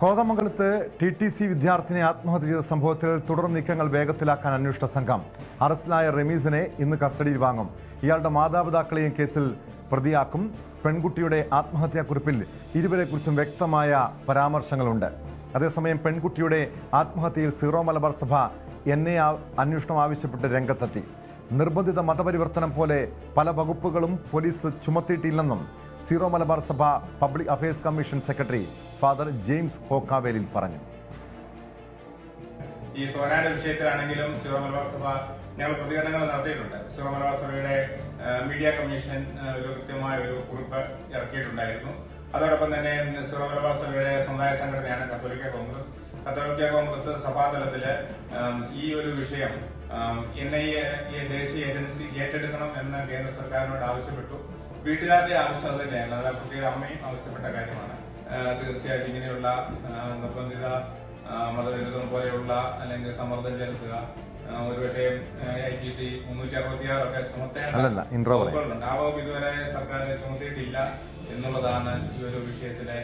കോതമംഗലത്ത് T T C വിദ്യാർത്ഥിനി ആത്മഹത്യ ചെയ്ത സംഭവത്തിൽ തുടർ നീക്കങ്ങൾ വേഗത്തിലാക്കാൻ അന്വേഷണ സംഘം. അറസ്റ്റിലായ റമീസിനെ ഇന്ന് കസ്റ്റഡിയിൽ വാങ്ങും. ഇയാളുടെ മാതാപിതാക്കളെയും കേസിൽ പ്രതിയാക്കും. പെൺകുട്ടിയുടെ ആത്മഹത്യാക്കുറിപ്പിൽ ഇരുവരെക്കുറിച്ചും വ്യക്തമായ പരാമർശങ്ങളുണ്ട്. അതേസമയം പെൺകുട്ടിയുടെ ആത്മഹത്യയിൽ സീറോ മലബാർ സഭ എന്നെ അന്വേഷണം ആവശ്യപ്പെട്ട് രംഗത്തെത്തി. നിർബന്ധിത മതപരിവർത്തനം പോലെ പല വകുപ്പുകളും പോലീസ് ചുമത്തിയിട്ടില്ലെന്നും സീറോ മലബാർ സഭ public affairs commission secretary father James Kokkavelil പറഞ്ഞു. ഈ സോനായുടെ വിഷയത്തിലാണെങ്കിലും സീറോ മലബാർ സഭ ഞങ്ങൾ പ്രതികരണങ്ങൾ നടത്തിയിട്ടുണ്ട്. സീറോ മലബാർ സഭയുടെ മീഡിയ കമ്മീഷൻ ഒരു കൃത്യമായ ഒരു കുറിപ്പ് ഇറക്കിയിട്ടുണ്ടായിരുന്നു. അതോടൊപ്പം തന്നെ സീറോ മലബാർ സഭയുടെ സമുദായ സംഘടനയാണ് കത്തോലിക്ക കോൺഗ്രസ്. കത്തോലിക്ക കോൺഗ്രസ് സഭാതലത്തിൽ ഈ ഒരു വിഷയം എൻ ഐ എ ദേശീയ ഏജൻസി ഏറ്റെടുക്കണം എന്ന് കേന്ദ്ര സർക്കാരിനോട് ആവശ്യപ്പെട്ടു. വീട്ടുകാരുടെ ആവശ്യം അത് തന്നെയാണ്. അത് കുട്ടിയുടെ അമ്മയും ആവശ്യപ്പെട്ട കാര്യമാണ്. തീർച്ചയായിട്ടും ഇങ്ങനെയുള്ള നിർബന്ധിത മതവിരുദ്ധം പോലെയുള്ള അല്ലെങ്കിൽ സമ്മർദ്ദം ചെലുത്തുക ഒരുപക്ഷെ ഐ പി സി മുന്നൂറ്റി അറുപത്തി ഒക്കെ ചുമത്തേണ്ട. ആ വകുപ്പ് ഇതുവരെ സർക്കാർ ചുമത്തിയിട്ടില്ല എന്നുള്ളതാണ് ഈ ഒരു വിഷയത്തിലെ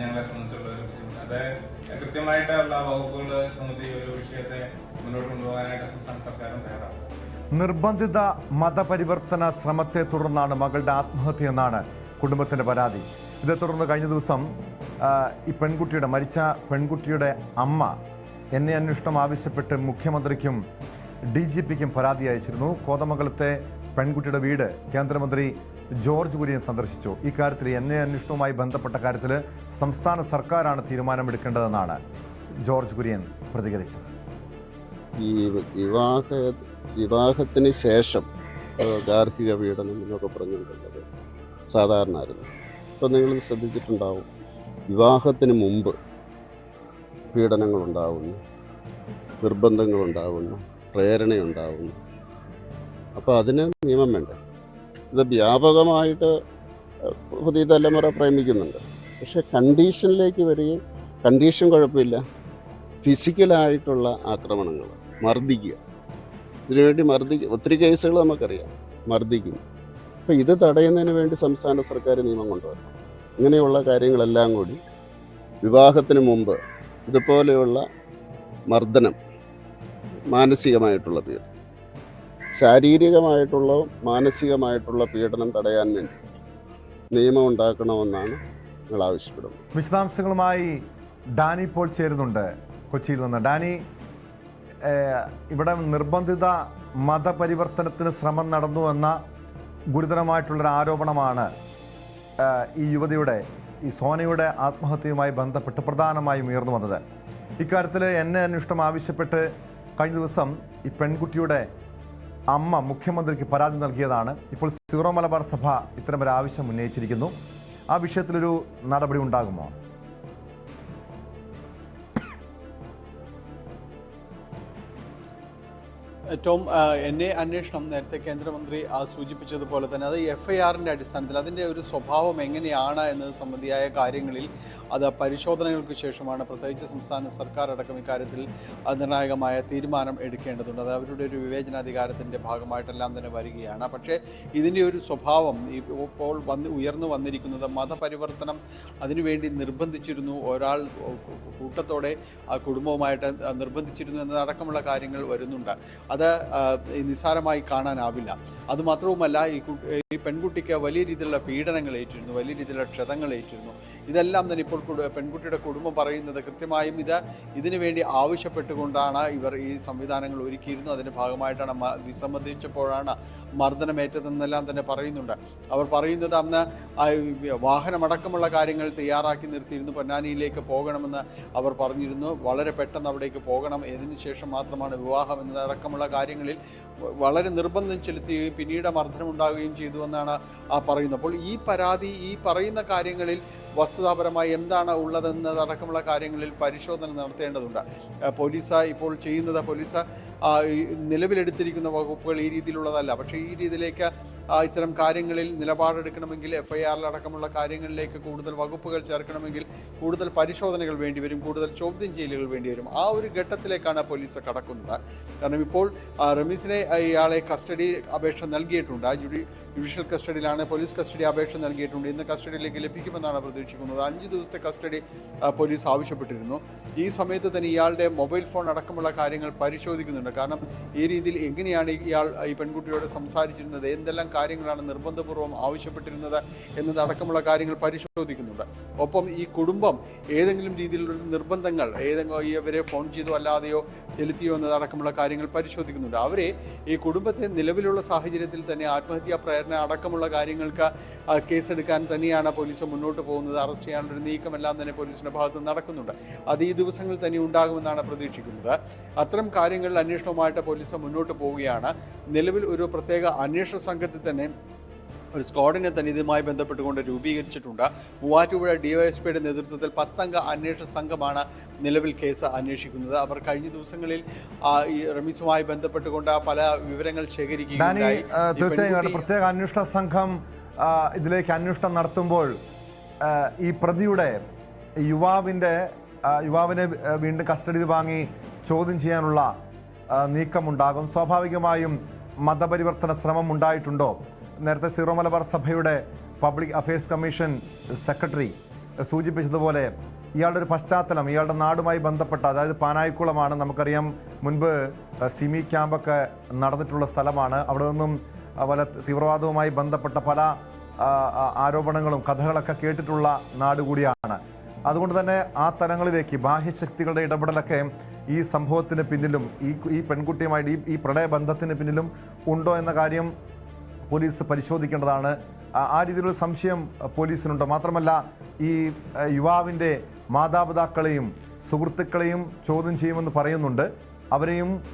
ഞങ്ങളെ സംബന്ധിച്ചുള്ള ഒരു ബുദ്ധിമുട്ട്. അത് കൃത്യമായിട്ടുള്ള വകുപ്പുകൾ ചുമത്തി ഒരു വിഷയത്തെ മുന്നോട്ട് കൊണ്ടുപോകാനായിട്ട് സംസ്ഥാന സർക്കാരും തയ്യാറാണ്. നിർബന്ധിത മതപരിവർത്തന ശ്രമത്തെ തുടർന്നാണ് മകളുടെ ആത്മഹത്യ എന്നാണ് കുടുംബത്തിന്റെ പരാതി. ഇതേ തുടർന്ന് കഴിഞ്ഞ ദിവസം ഈ പെൺകുട്ടിയുടെ മരിച്ച പെൺകുട്ടിയുടെ അമ്മ എന്നെ അന്വേഷണം ആവശ്യപ്പെട്ട് മുഖ്യമന്ത്രിക്കും ഡി ജി പിക്കും പരാതി അയച്ചിരുന്നു. കോതമംഗലത്തെ പെൺകുട്ടിയുടെ വീട് കേന്ദ്രമന്ത്രി ജോർജ് കുര്യൻ സന്ദർശിച്ചു. ഇക്കാര്യത്തിൽ എന്നെ അന്വേഷണവുമായി ബന്ധപ്പെട്ട കാര്യത്തിൽ സംസ്ഥാന സർക്കാരാണ് തീരുമാനമെടുക്കേണ്ടതെന്നാണ് ജോർജ് കുര്യൻ പ്രതികരിച്ചത്. ഈ വിവാഹ വിവാഹത്തിന് ശേഷം ഗാർഹിക പീഡനം എന്നൊക്കെ പറഞ്ഞിട്ടുള്ളത് സാധാരണ ആയിരുന്നു ഇപ്പം നിങ്ങൾ ശ്രദ്ധിച്ചിട്ടുണ്ടാവും. വിവാഹത്തിന് മുമ്പ് പീഡനങ്ങളുണ്ടാവുന്നു നിർബന്ധങ്ങളുണ്ടാവുന്നു പ്രേരണയുണ്ടാവുന്നു. അപ്പോൾ അതിന് നിയമം വേണ്ടേ? ഇത് വ്യാപകമായിട്ട് പുതിയ തലമുറ പ്രേമിക്കുന്നുണ്ട്. പക്ഷെ കണ്ടീഷനിലേക്ക് വരികയും കണ്ടീഷൻ കുഴപ്പമില്ല. ഫിസിക്കലായിട്ടുള്ള ആക്രമണങ്ങൾ മർദ്ദിക്കുക. ഇതിനുവേണ്ടി മർദ്ദിക്കുക ഒത്തിരി കേസുകൾ നമുക്കറിയാം. മർദ്ദിക്കും. അപ്പോൾ ഇത് തടയുന്നതിന് വേണ്ടി സംസ്ഥാന സർക്കാർ നിയമം കൊണ്ടുവരണം. ഇങ്ങനെയുള്ള കാര്യങ്ങളെല്ലാം കൂടി വിവാഹത്തിന് മുമ്പ് ഇതുപോലെയുള്ള മർദ്ദനം മാനസികമായിട്ടുള്ള പീഡനം ശാരീരികമായിട്ടുള്ള മാനസികമായിട്ടുള്ള പീഡനം തടയാൻ വേണ്ടി നിയമം ഉണ്ടാക്കണമെന്നാണ് ഞങ്ങൾ ആവശ്യപ്പെടുന്നത്. വിശദാംശങ്ങളുമായി ഡാനി ഇപ്പോൾ ചേരുന്നുണ്ട് കൊച്ചിയിൽ നിന്ന്. ഡാനി ഇവിടെ നിർബന്ധിത മതപരിവർത്തനത്തിന് ശ്രമം നടന്നു എന്ന ഗുരുതരമായിട്ടുള്ളൊരു ആരോപണമാണ് ഈ യുവതിയുടെ ഈ സോനയുടെ ആത്മഹത്യയുമായി ബന്ധപ്പെട്ട് പ്രധാനമായും ഉയർന്നു വന്നത്. ഇക്കാര്യത്തിൽ എന്നെ അന്വേഷണം ആവശ്യപ്പെട്ട് കഴിഞ്ഞ ദിവസം ഈ പെൺകുട്ടിയുടെ അമ്മ മുഖ്യമന്ത്രിക്ക് പരാതി നൽകിയതാണ്. ഇപ്പോൾ സീറോ മലബാർ സഭ ഇത്തരമൊരു ആവശ്യം ഉന്നയിച്ചിരിക്കുന്നു. ആ വിഷയത്തിലൊരു നടപടി ഉണ്ടാകുമോ? ആ, എന്നെ അന്വേഷണം നേരത്തെ കേന്ദ്രമന്ത്രി സൂചിപ്പിച്ചതുപോലെ തന്നെ അത് എഫ് ഐ ആറിന്റെ അടിസ്ഥാനത്തിൽ അതിന്റെ ഒരു സ്വഭാവം എങ്ങനെയാണ് എന്നത് സംബന്ധിയായ കാര്യങ്ങളിൽ അത് പരിശോധനകൾക്ക് ശേഷമാണ് പ്രത്യേകിച്ച് സംസ്ഥാന സർക്കാർ അടക്കം ഇക്കാര്യത്തിൽ നിർണായകമായ തീരുമാനം എടുക്കേണ്ടതുണ്ട്. അത് അവരുടെ ഒരു വിവേചനാധികാരത്തിന്റെ ഭാഗമായിട്ടെല്ലാം തന്നെ വരികയാണ്. പക്ഷേ ഇതിന്റെ ഒരു സ്വഭാവം ഇപ്പോൾ വന്ന് ഉയർന്നു വന്നിരിക്കുന്നത് മതപരിവർത്തനം അതിനുവേണ്ടി നിർബന്ധിച്ചിരുന്നു ഒരാൾ കൂട്ടത്തോടെ ആ കുടുംബവുമായിട്ട് നിർബന്ധിച്ചിരുന്നു എന്നതടക്കമുള്ള കാര്യങ്ങൾ വരുന്നുണ്ട്. അത് നിസ്സാരമായി കാണാനാവില്ല. അതുമാത്രവുമല്ല ഈ ഈ പെൺകുട്ടിക്ക് വലിയ രീതിയിലുള്ള പീഡനങ്ങൾ ഏറ്റിരുന്നു വലിയ രീതിയിലുള്ള ക്ഷതങ്ങൾ ഏറ്റിരുന്നു. ഇതെല്ലാം തന്നെ ഇപ്പോൾ പെൺകുട്ടിയുടെ കുടുംബം പറയുന്നത് കൃത്യമായും ഇത് ഇതിനു വേണ്ടി ആവശ്യപ്പെട്ടുകൊണ്ടാണ് ഇവർ ഈ സംവിധാനങ്ങൾ ഒരുക്കിയിരുന്നു അതിന്റെ ഭാഗമായിട്ടാണ് വിസമ്മതിച്ചപ്പോഴാണ് മർദ്ദനമേറ്റതെന്നെല്ലാം തന്നെ പറയുന്നുണ്ട്. അവർ പറയുന്നത് അന്ന് വാഹനമടക്കമുള്ള കാര്യങ്ങൾ തയ്യാറാക്കി നിർത്തിയിരുന്നു പൊന്നാനിയിലേക്ക് പോകണമെന്ന് അവർ പറഞ്ഞിരുന്നു വളരെ പെട്ടെന്ന് അവിടേക്ക് പോകണം. ഇതിന് ശേഷം മാത്രമാണ് വിവാഹം എന്നതടക്കമുള്ള കാര്യങ്ങളിൽ വളരെ നിർബന്ധം ചെലുത്തുകയും പിന്നീട് മർദ്ദനം ഉണ്ടാകുകയും ചെയ്തു എന്നാണ് ആ പറയുന്നത്. അപ്പോൾ ഈ പരാതി ഈ പറയുന്ന കാര്യങ്ങളിൽ വസ്തുതാപരമായി എന്താണ് ഉള്ളതെന്നതടക്കമുള്ള കാര്യങ്ങളിൽ പരിശോധന നടത്തേണ്ടതുണ്ട്. പോലീസ് ഇപ്പോൾ ചെയ്യുന്നത് പോലീസ് നിലവിലെടുത്തിരിക്കുന്ന വകുപ്പുകൾ ഈ രീതിയിലുള്ളതല്ല. പക്ഷേ ഈ രീതിയിലേക്ക് ഇത്തരം കാര്യങ്ങളിൽ നിലപാടെടുക്കണമെങ്കിൽ എഫ് ഐ ആറിലടക്കമുള്ള കാര്യങ്ങളിലേക്ക് കൂടുതൽ വകുപ്പുകൾ ചേർക്കണമെങ്കിൽ കൂടുതൽ പരിശോധനകൾ വേണ്ടിവരും. കൂടുതൽ ചോദ്യം ചെയ്യലുകൾ വേണ്ടി വരും. ആ ഒരു ഘട്ടത്തിലേക്കാണ് പോലീസ് കടക്കുന്നത്. കാരണം ഇപ്പോൾ റമീസിനെ ഇയാളെ കസ്റ്റഡി അപേക്ഷ നൽകിയിട്ടുണ്ട്. ആ ജുഡി ജുഡീഷ്യൽ ജുഡീഷ്യൽ കസ്റ്റഡിയിലാണ് പോലീസ് കസ്റ്റഡി അപേക്ഷ നൽകിയിട്ടുണ്ട്. ഇന്ന് കസ്റ്റഡിയിലേക്ക് ലഭിക്കുമെന്നാണ് പ്രതീക്ഷിക്കുന്നത്. അഞ്ച് ദിവസത്തെ കസ്റ്റഡി പോലീസ് ആവശ്യപ്പെട്ടിരുന്നു. ഈ സമയത്ത് തന്നെ ഇയാളുടെ മൊബൈൽ ഫോൺ അടക്കമുള്ള കാര്യങ്ങൾ പരിശോധിക്കുന്നുണ്ട്. കാരണം ഈ രീതിയിൽ എങ്ങനെയാണ് ഇയാൾ ഈ പെൺകുട്ടിയോട് സംസാരിച്ചിരുന്നത്? എന്തെല്ലാം കാര്യങ്ങളാണ് നിർബന്ധപൂർവം ആവശ്യപ്പെട്ടിരുന്നത്? എന്നതടക്കമുള്ള കാര്യങ്ങൾ പരിശോധിക്കുന്നുണ്ട്. ഒപ്പം ഈ കുടുംബം ഏതെങ്കിലും രീതിയിലുള്ള നിർബന്ധങ്ങൾ ഏതെങ്കിലും ഇവരെ ഫോൺ ചെയ്തോ അല്ലാതെയോ ചെലുത്തിയോ എന്നതടക്കമുള്ള കാര്യങ്ങൾ പരിശോധിക്കുന്നുണ്ട്. അവരെ ഈ കുടുംബത്തെ നിലവിലുള്ള സാഹചര്യത്തിൽ തന്നെ ആത്മഹത്യാ പ്രേരണ അടക്കമുള്ള കാര്യങ്ങൾക്ക് കേസെടുക്കാൻ തന്നെയാണ് പോലീസ് മുന്നോട്ട് പോകുന്നത്. അറസ്റ്റ് ചെയ്യാനുള്ള ഒരു നീക്കമെല്ലാം തന്നെ പോലീസിന്റെ ഭാഗത്ത് നടക്കുന്നുണ്ട്. അത് ഈ ദിവസങ്ങളിൽ തന്നെ ഉണ്ടാകുമെന്നാണ് പ്രതീക്ഷിക്കുന്നത്. അത്തരം കാര്യങ്ങളിൽ അന്വേഷണവുമായിട്ട് പോലീസ് മുന്നോട്ട് പോവുകയാണ്. നിലവിൽ ഒരു പ്രത്യേക അന്വേഷണ സംഘത്തിൽ തന്നെ ഒരു സ്ക്വാഡിനെ തന്നെ ഇതുമായി ബന്ധപ്പെട്ടുകൊണ്ട് രൂപീകരിച്ചിട്ടുണ്ട്. മൂവാറ്റുപുഴ ഡിവൈഎസ്പിയുടെ നേതൃത്വത്തിൽ പത്തംഗ അന്വേഷണ സംഘമാണ് നിലവിൽ കേസ് അന്വേഷിക്കുന്നത്. അവർ കഴിഞ്ഞ ദിവസങ്ങളിൽ ഈ റമീസുമായി ബന്ധപ്പെട്ടുകൊണ്ട് പല വിവരങ്ങൾ ശേഖരിക്കുകയുണ്ടായി. തീർച്ചയായും പ്രത്യേക അന്വേഷണ സംഘം ഇതിലേക്ക് അന്വേഷണം നടത്തുമ്പോൾ ഈ പ്രതിയുടെ യുവാവിന്റെ യുവാവിനെ വീണ്ടും കസ്റ്റഡിയിൽ വാങ്ങി ചോദ്യം ചെയ്യാനുള്ള നീക്കമുണ്ടാകും. സ്വാഭാവികമായും മതപരിവർത്തന ശ്രമം ഉണ്ടായിട്ടുണ്ടോ? നേരത്തെ സീറോ മലബാർ സഭയുടെ പബ്ലിക് അഫയേഴ്സ് കമ്മീഷൻ സെക്രട്ടറി സൂചിപ്പിച്ചതുപോലെ ഇയാളുടെ ഒരു പശ്ചാത്തലം ഇയാളുടെ നാടുമായി ബന്ധപ്പെട്ട അതായത് പാനായിക്കുളമാണ് നമുക്കറിയാം മുൻപ് സിമി ക്യാമ്പൊക്കെ നടന്നിട്ടുള്ള സ്ഥലമാണ്. അവിടെ നിന്നും പല തീവ്രവാദവുമായി ബന്ധപ്പെട്ട പല ആരോപണങ്ങളും കഥകളൊക്കെ കേട്ടിട്ടുള്ള നാട് കൂടിയാണ്. അതുകൊണ്ട് തന്നെ ആ തലങ്ങളിലേക്ക് ബാഹ്യശക്തികളുടെ ഇടപെടലൊക്കെ ഈ സംഭവത്തിന് പിന്നിലും ഈ ഈ പെൺകുട്ടിയുമായിട്ട് ഈ ഈ പ്രണയബന്ധത്തിന് പിന്നിലും ഉണ്ടോ എന്ന കാര്യം പോലീസ് പരിശോധിക്കേണ്ടതാണ്. ആ- രീതിയിലുള്ള സംശയം പോലീസിനുണ്ട്. മാത്രമല്ല ഈ യുവാവിന്റെ മാതാപിതാക്കളെയും സുഹൃത്തുക്കളെയും ചോദ്യം ചെയ്യുമെന്ന് പറയുന്നുണ്ട്. അവരെയും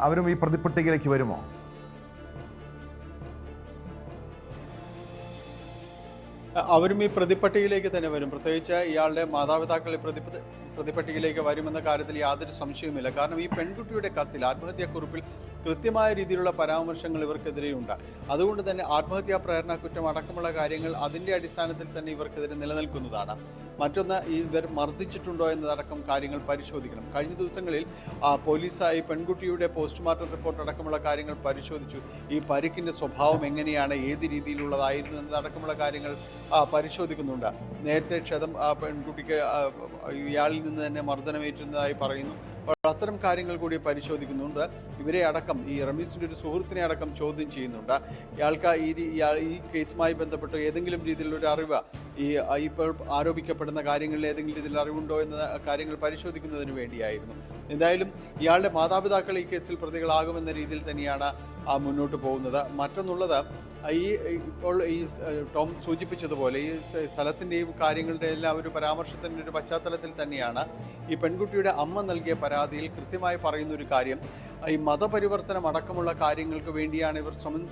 അവരും ഈ പ്രതിപ്പട്ടികയിലേക്ക് വരുമോ? അവരും ഈ പ്രതിപ്പട്ടികയിലേക്ക് തന്നെ വരും. പ്രത്യേകിച്ച് ഇയാളുടെ മാതാപിതാക്കൾ ഈ പ്രതിപട്ടികയിലേക്ക് വരുമെന്ന കാര്യത്തിൽ യാതൊരു സംശയവുമില്ല. കാരണം ഈ പെൺകുട്ടിയുടെ കത്തിൽ ആത്മഹത്യാക്കുറിപ്പിൽ കൃത്യമായ രീതിയിലുള്ള പരാമർശങ്ങൾ ഇവർക്കെതിരെയുണ്ട്. അതുകൊണ്ട് തന്നെ ആത്മഹത്യാ പ്രേരണ കുറ്റം അടക്കമുള്ള കാര്യങ്ങൾ അതിന്റെ അടിസ്ഥാനത്തിൽ തന്നെ ഇവർക്കെതിരെ നിലനിൽക്കുന്നതാണ്. മറ്റൊന്ന് ഇവർ മർദ്ദിച്ചിട്ടുണ്ടോ എന്നതടക്കം കാര്യങ്ങൾ പരിശോധിക്കണം. കഴിഞ്ഞ ദിവസങ്ങളിൽ പോലീസായി പെൺകുട്ടിയുടെ പോസ്റ്റ്മോർട്ടം റിപ്പോർട്ട് അടക്കമുള്ള കാര്യങ്ങൾ പരിശോധിച്ചു. ഈ പരിക്കിന്റെ സ്വഭാവം എങ്ങനെയാണ് ഏത് രീതിയിലുള്ളതായിരുന്നു എന്നതടക്കമുള്ള കാര്യങ്ങൾ പരിശോധിക്കുന്നുണ്ട്. നേരത്തെ ക്ഷതം പെൺകുട്ടിക്ക് ഇയാളിൽ നിന്ന് തന്നെ മർദ്ദനമേറ്റുന്നതായി പറയുന്നു. അത്തരം കാര്യങ്ങൾ കൂടി പരിശോധിക്കുന്നുണ്ട്. ഇവരെ അടക്കം ഈ റമീസിന്റെ ഒരു സുഹൃത്തിനെ അടക്കം ചോദ്യം ചെയ്യുന്നുണ്ട്. ഇയാൾക്ക് ഈ ഈ കേസുമായി ബന്ധപ്പെട്ട് ഏതെങ്കിലും രീതിയിലുള്ള അറിവ് ഈ ഇപ്പോൾ ആരോപിക്കപ്പെടുന്ന കാര്യങ്ങളിൽ ഏതെങ്കിലും രീതിയിൽ അറിവുണ്ടോ എന്ന കാര്യങ്ങൾ പരിശോധിക്കുന്നതിന് വേണ്ടിയായിരുന്നു. എന്തായാലും ഇയാളുടെ മാതാപിതാക്കൾ ഈ കേസിൽ പ്രതികളാകുമെന്ന രീതിയിൽ തന്നെയാണ് മുന്നോട്ട് പോകുന്നത്. മറ്റൊന്നുള്ളത് ഈ ഇപ്പോൾ ഈ ടോം സൂചിപ്പിച്ചതുപോലെ ഈ സ്ഥലത്തിന്റെയും കാര്യങ്ങളുടെ എല്ലാം ഒരു പരാമർശത്തിന്റെ ഒരു പശ്ചാത്തലത്തിൽ തന്നെയാണ് ഈ പെൺകുട്ടിയുടെ അമ്മ നൽകിയ പരാതിയിൽ കൃത്യമായി പറയുന്ന ഒരു കാര്യം ഈ മതപരിവർത്തനം അടക്കമുള്ള കാര്യങ്ങൾക്ക് വേണ്ടിയാണ് ഇവർ ശ്രമം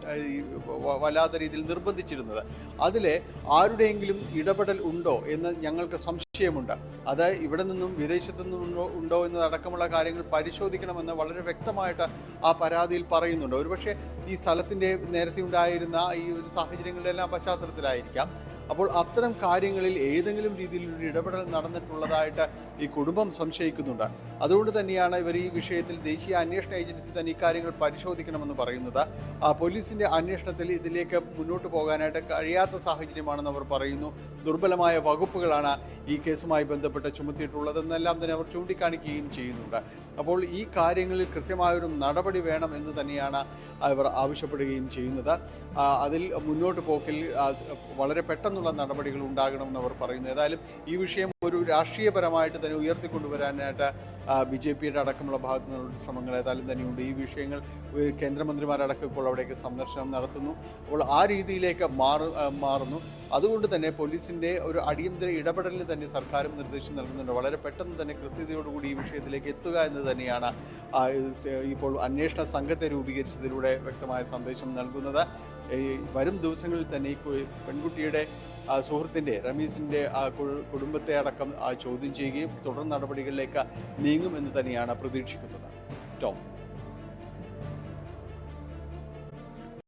വല്ലാത്ത രീതിയിൽ നിർബന്ധിച്ചിരുന്നത്. അതിലെ ആരുടെയെങ്കിലും ഇടപെടൽ ഉണ്ടോ എന്ന് ഞങ്ങൾക്ക് സംശയമുണ്ട് അത് ഇവിടെ നിന്നും വിദേശത്തു നിന്നും ഉണ്ടോ എന്നതടക്കമുള്ള കാര്യങ്ങൾ പരിശോധിക്കണമെന്ന് വളരെ വ്യക്തമായിട്ട് ആ പരാതിയിൽ പറയുന്നുണ്ട്. ഒരുപക്ഷെ ഈ സ്ഥലത്തിന്റെ നേരത്തെ ഉണ്ടായിരുന്ന ഈ ഒരു സാഹചര്യങ്ങളുടെ എല്ലാം പശ്ചാത്തലത്തിലായിരിക്കാം. അപ്പോൾ അത്തരം കാര്യങ്ങളിൽ ഏതെങ്കിലും രീതിയിലൊരു ഇടപെടൽ നടന്നിട്ടുള്ളതായിട്ട് ഈ കുടുംബം സംശയിക്കുന്നുണ്ട്. അതുകൊണ്ട് തന്നെയാണ് ഇവർ ഈ വിഷയത്തിൽ ദേശീയ അന്വേഷണ ഏജൻസി തന്നെ ഇക്കാര്യങ്ങൾ പരിശോധിക്കണമെന്ന് പറയുന്നത്. ആ പോലീസിന്റെ അന്വേഷണത്തിൽ ഇതിലേക്ക് മുന്നോട്ട് പോകാനായിട്ട് കഴിയാത്ത സാഹചര്യമാണെന്ന് അവർ പറയുന്നു. ദുർബലമായ വകുപ്പുകളാണ് ഈ കേസുമായി ബന്ധപ്പെട്ട് ചുമത്തിയിട്ടുള്ളതെന്നെല്ലാം തന്നെ അവർ ചൂണ്ടിക്കാണിക്കുകയും ചെയ്യുന്നുണ്ട്. അപ്പോൾ ഈ കാര്യങ്ങളിൽ കൃത്യമായൊരു നടപടി വേണം എന്ന് തന്നെയാണ് അവർ ആവശ്യപ്പെടുകയും ചെയ്യുന്നത്. അതിൽ മുന്നോട്ട് പോക്കിൽ വളരെ പെട്ടെന്നുള്ള നടപടികൾ ഉണ്ടാകണമെന്ന് അവർ പറയുന്നു. ഏതായാലും ഈ വിഷയം ഒരു രാഷ്ട്രീയപരമായിട്ട് തന്നെ ഉയർത്തിക്കൊണ്ടുവരാനായിട്ട് ബി ജെ പിയുടെ അടക്കമുള്ള ഭാഗത്തു നിന്നുള്ള ശ്രമങ്ങൾ ഏതായാലും തന്നെയുണ്ട്. ഈ വിഷയങ്ങൾ കേന്ദ്രമന്ത്രിമാരടക്കം ഇപ്പോൾ അവിടേക്ക് സന്ദർശനം നടത്തുന്നു. അപ്പോൾ ആ രീതിയിലേക്ക് മാറു മാറുന്നു. അതുകൊണ്ട് തന്നെ പോലീസിന്റെ ഒരു അടിയന്തര ഇടപെടലിന് തന്നെ സർക്കാരും നിർദ്ദേശം നൽകുന്നുണ്ട്. വളരെ പെട്ടെന്ന് തന്നെ കൃത്യതയോടുകൂടി ഈ വിഷയത്തിലേക്ക് എത്തുക എന്ന് തന്നെയാണ് ഇപ്പോൾ അന്വേഷണ സംഘത്തെ രൂപീകരിച്ചതിലൂടെ വ്യക്തമായ സന്ദേശം നൽകുന്നത്. വരും ദിവസങ്ങളിൽ തന്നെ ഈ പെൺകുട്ടിയുടെ സുഹൃത്തിന്റെ റമീസിന്റെ കുടുംബത്തെ അടക്കം ചോദ്യം ചെയ്യുകയും തുടർ നടപടികളിലേക്ക് നീങ്ങുമെന്ന് തന്നെയാണ് പ്രതീക്ഷിക്കുന്നത്. ടോം.